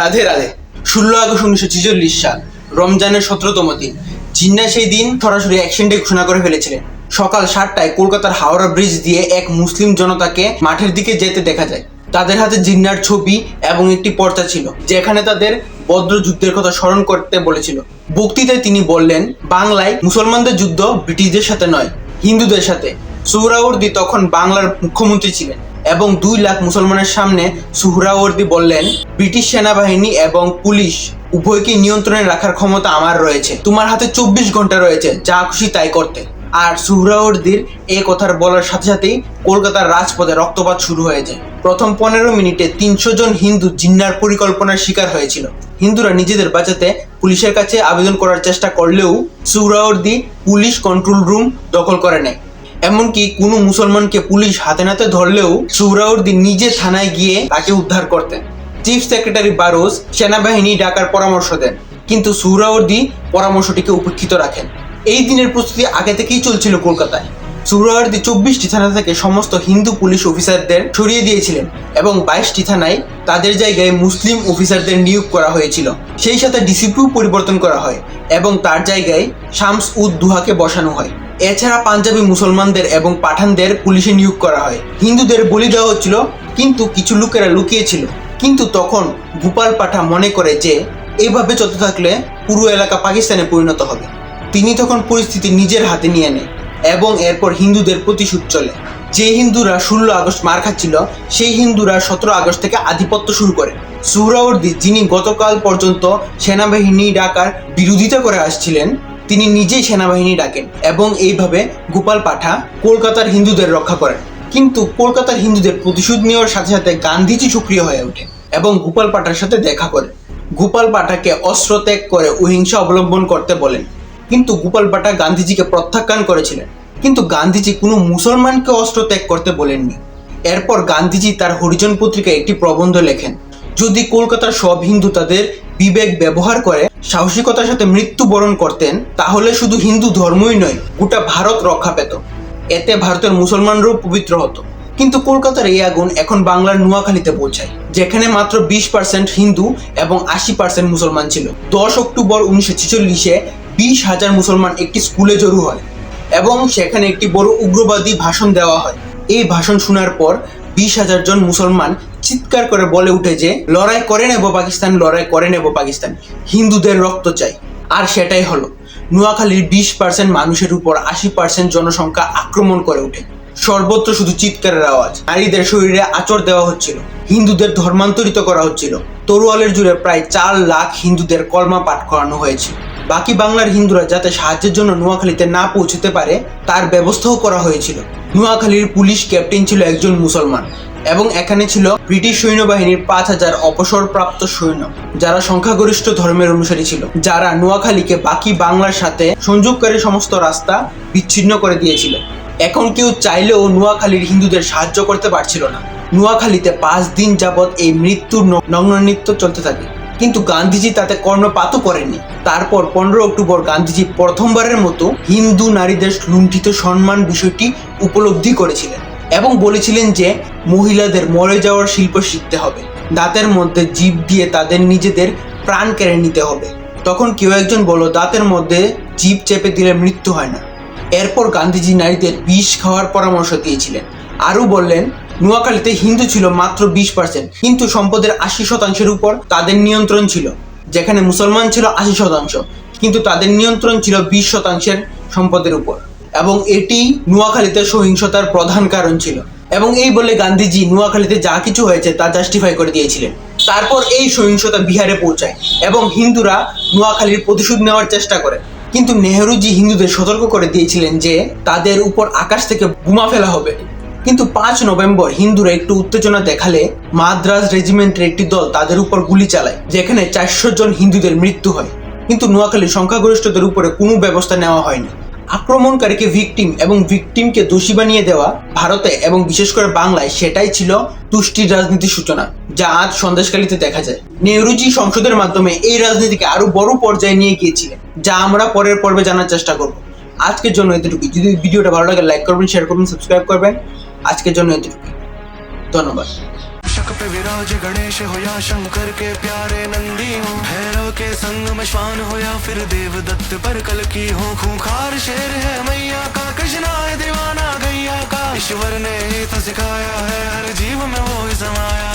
রাধে রাধে। ষোলো আগস্ট উনিশশো ছেচল্লিশ সাল, রমজানের সতেরোতম দিন। জিন্না সেই দিন সরাসরি অ্যাকশন ডে ঘোষণা করে ফেলেছিলেন। সকাল সাতটায় কলকাতার হাওড়া ব্রিজ দিয়ে এক মুসলিম জনতাকে মাঠের দিকে যেতে দেখা যায়। তাদের হাতে জিন্নার ছবি এবং একটি পর্চা ছিল, যেখানে তাদের বদ্র যুদ্ধের কথা স্মরণ করতে বলেছিল। বক্তৃতায় তিনি বললেন, বাংলায় মুসলমানদের যুদ্ধ ব্রিটিশদের সাথে নয়, হিন্দুদের সাথে। সুহরাওয়ার্দী তখন বাংলার মুখ্যমন্ত্রী ছিলেন। এবং দুই লাখ মুসলমানের সামনে সুহরাওয়ার্দী বললেন, ব্রিটিশ সেনাবাহিনী এবং পুলিশ উভয়কে নিয়ন্ত্রণে রাখার ক্ষমতা আমার রয়েছে। তোমার হাতে চব্বিশ ঘণ্টা রয়েছে, যা খুশি তাই করতে। আর সুহরাওয়ার্দীর এই কথার বলার সাথে সাথেই কলকাতার রাজপথে রক্তপাত শুরু হয়ে যায় প্রথম পনেরো মিনিটে তিনশো জন হিন্দু জিন্নার পরিকল্পনার শিকার হয়েছিল। হিন্দুরা নিজেদের বাঁচাতে পুলিশের কাছে আবেদন করার চেষ্টা করলেও সুহরাওয়ার্দী পুলিশ কন্ট্রোল রুম দখল করে নেয় এমনকি কোনো মুসলমানকে পুলিশ হাতে নাতে ধরলেও সুহরাউদ্দি নিজে থানায় গিয়ে তাকে উদ্ধার করতেন। চিফ সেক্রেটারি বারোজ সেনাবাহিনী ডাকার পরামর্শ দেন, কিন্তু সুহরাউদ্দি পরামর্শটিকে উপেক্ষিত রাখেন। এই দিনের প্রস্তুতি আগে থেকেই চলছিল কলকাতায়। সুহরাওয়ার্দী চব্বিশটি থানা থেকে সমস্ত হিন্দু পুলিশ অফিসারদের সরিয়ে দিয়েছিলেন এবং বাইশটি থানায় তাদের জায়গায় মুসলিম অফিসারদের নিয়োগ করা হয়েছিল। সেই সাথে ডিসিপিও পরিবর্তন করা হয় এবং তার জায়গায় শামস উদ দুহাকে বসানো হয়। এছাড়া পাঞ্জাবি মুসলমানদের এবং পাঠানদের পুলিশে নিয়োগ করা হয়। হিন্দুদের বলি দেওয়া হচ্ছিল, কিন্তু কিছু লোকেরা লুকিয়েছিল। কিন্তু তখন গোপাল পাঠা মনে করে যে এইভাবে চলতে থাকলে পুরো এলাকা পাকিস্তানে পরিণত হবে। তিনি তখন পরিস্থিতি নিজের হাতে নিয়ে নেয় এবং এরপর হিন্দুদের প্রতিশোধ চলে। যে হিন্দুরা ষোলো আগস্ট মার খাচ্ছিল, সেই হিন্দুরা সতেরো আগস্ট থেকে আধিপত্য শুরু করে। সুহরাওয়ার্দী যিনি গতকাল পর্যন্ত সেনাবাহিনী ডাকার বিরোধিতা করে আসছিলেন তিনি নিজেই সেনাবাহিনী ডাকেন এবং এইভাবে গোপাল পাঠা কলকাতার হিন্দুদের রক্ষা করেন। কিন্তু কলকাতার হিন্দুদের প্রতিশোধ নেওয়ার সাথে সাথে গান্ধীজি সক্রিয় হয়ে ওঠে এবং গোপাল পাঠার সাথে দেখা করে গোপাল পাঠাকে অস্ত্র ত্যাগ করে অহিংসা অবলম্বন করতে বলেন। কিন্তু গোপাল পাঠা গান্ধীজিকে প্রত্যাখ্যান করেছিলেন। কিন্তু গান্ধীজি কোনো মুসলমানকে অস্ত্র ত্যাগ করতে বলেননি। এরপর গান্ধীজি তার হরিজন পত্রিকায় একটি প্রবন্ধ লেখেন। যদি কলকাতার সব হিন্দু তাদের বিবেক ব্যবহার করে, সাহসিকতার সাথে মৃত্যুবরণ করতেন, তাহলে শুধু হিন্দু ধর্মই নয়, গোটা ভারত রক্ষা পেত। এতে ভারতের মুসলমানরাও পবিত্র হতো। কিন্তু কলকাতার এই আগুন এখন বাংলার নোয়াখালীতে পৌঁছায়, যেখানে মাত্র বিশ পার্সেন্ট হিন্দু এবং আশি পার্সেন্ট মুসলমান ছিল। দশ অক্টোবর উনিশশো ছেচল্লিশে বিশ হাজার মুসলমান একটি স্কুলে জড়ো হয় এবং সেখানে একটি বড় উগ্রবাদী ভাষণ দেওয়া হয়। এই ভাষণ শোনার পর বিশ হাজার জন মুসলমান চিৎকার করে বলে উঠে যে, লড়াই করে নেব পাকিস্তান, লড়াই করে নেব পাকিস্তান। হিন্দুদের রক্ত চাই। আর সেটাই হলো, নোয়াখালীর বিশ পার্সেন্ট মানুষের উপর আশি পার্সেন্ট জনসংখ্যা আক্রমণ করে ওঠে। সর্বত্র শুধু চিৎকারের আওয়াজ। নারীদের শরীরে আচর দেওয়া হচ্ছিল। হিন্দুদের ধর্মান্তরিত করা হচ্ছিল। তরুয়ালের জুড়ে প্রায় চার লাখ হিন্দুদের কলমা পাঠ করানো হয়েছে। বাকি বাংলার হিন্দুরা যাতে সাহায্যের জন্য নোয়াখালীতে না পৌঁছতে পারে, তার ব্যবস্থাও করা হয়েছিল। নোয়াখালীর পুলিশ ক্যাপ্টেন ছিল একজন মুসলমান এবং এখানে ছিল ব্রিটিশ সৈন্যবাহিনীর পাঁচ হাজার অবসরপ্রাপ্ত সৈন্য, যারা সংখ্যাগরিষ্ঠ ধর্মের অনুসারী ছিল, যারা নোয়াখালীকে বাকি বাংলার সাথে সংযোগকারী সমস্ত রাস্তা বিচ্ছিন্ন করে দিয়েছিল। এখন কেউ চাইলেও নোয়াখালীর হিন্দুদের সাহায্য করতে পারছিল না। নোয়াখালীতে পাঁচ দিন যাবৎ এই মৃত্যুর ন- নগ্ন নৃত্য চলতে থাকে। কিন্তু গান্ধীজি তাতে কর্ণপাতও করেননি। তারপর পনেরো অক্টোবর গান্ধীজি প্রথমবারের মতো হিন্দু নারীদের লুণ্ঠিত সম্মান বিষয়টি উপলব্ধি করেছিলেন এবং বলেছিলেন যে মহিলাদের মরে যাওয়ার শিল্প শিখতে হবে। দাঁতের মধ্যে জীব দিয়ে তাদের নিজেদের প্রাণ কেড়ে নিতে হবে। তখন কেউ একজন বলো দাঁতের মধ্যে জীব চেপে দিলে মৃত্যু হয় না। এরপর গান্ধীজি নারীদের বিষ খাওয়ার পরামর্শ দিয়েছিলেন। আরও বললেন নোয়াখালীতে হিন্দু ছিল মাত্র বিশ পার্সেন্ট কিন্তু সম্পদের আশি শতাংশের উপর তাদের নিয়ন্ত্রণ ছিল, যেখানে মুসলমান ছিল আশি শতাংশ, কিন্তু তাদের নিয়ন্ত্রণ ছিল বিশ শতাংশের সম্পদের উপর। এবং এটি নোয়াখালীতে সহিংসতার প্রধান কারণ ছিল। এবং এই বলে গান্ধীজি নোয়াখালীতে যা কিছু হয়েছে তা জাস্টিফাই করে দিয়েছিলেন। তারপর এই সহিংসতা বিহারে পৌঁছায় এবং হিন্দুরা নোয়াখালীর প্রতিশোধ নেওয়ার চেষ্টা করে। কিন্তু নেহরুজি হিন্দুদের সতর্ক করে দিয়েছিলেন যে তাদের উপর আকাশ থেকে বোমা ফেলা হবে। কিন্তু পাঁচ নভেম্বর হিন্দুরা একটু উত্তেজনা দেখালে মাদ্রাজ রেজিমেন্টের একটি দল তাদের উপর গুলি চালায়, যেখানে চারশো জন হিন্দুদের মৃত্যু হয়। কিন্তু নোয়াখালীর সংখ্যাগরিষ্ঠদের উপরে কোনো ব্যবস্থা নেওয়া হয়নি। আক্রমণকারীকে ভিকটিম এবং ভিকটিমকে দোষী বানিয়ে দেওয়া ভারতে এবং বিশেষ করে বাংলায় সেটাই ছিল তুষ্টির রাজনীতির সূচনা, যা আজ সন্দেশকালীতে দেখা যায়। নেহরুজি সংসদের মাধ্যমে এই রাজনীতিকে আরও বড় পর্যায়ে নিয়ে গিয়েছিলেন, যা আমরা পরের পর্বে জানার চেষ্টা করব। আজকের জন্য এতটুকুই। যদি ভিডিওটা ভালো লাগে লাইক করবেন শেয়ার করবেন সাবস্ক্রাইব করবেন। আজকের জন্য এতটুকুই ধন্যবাদ मूषक पे विराज गणेश हो या शंकर के प्यारे नंदी हो भैरव के संग में श्वान हो या फिर देवदत्त पर कल की हो खूंखार शेर है मैया का कृष्णा है दीवाना गैया का ईश्वर ने ही तो सिखाया है हर जीव में वो ही समाया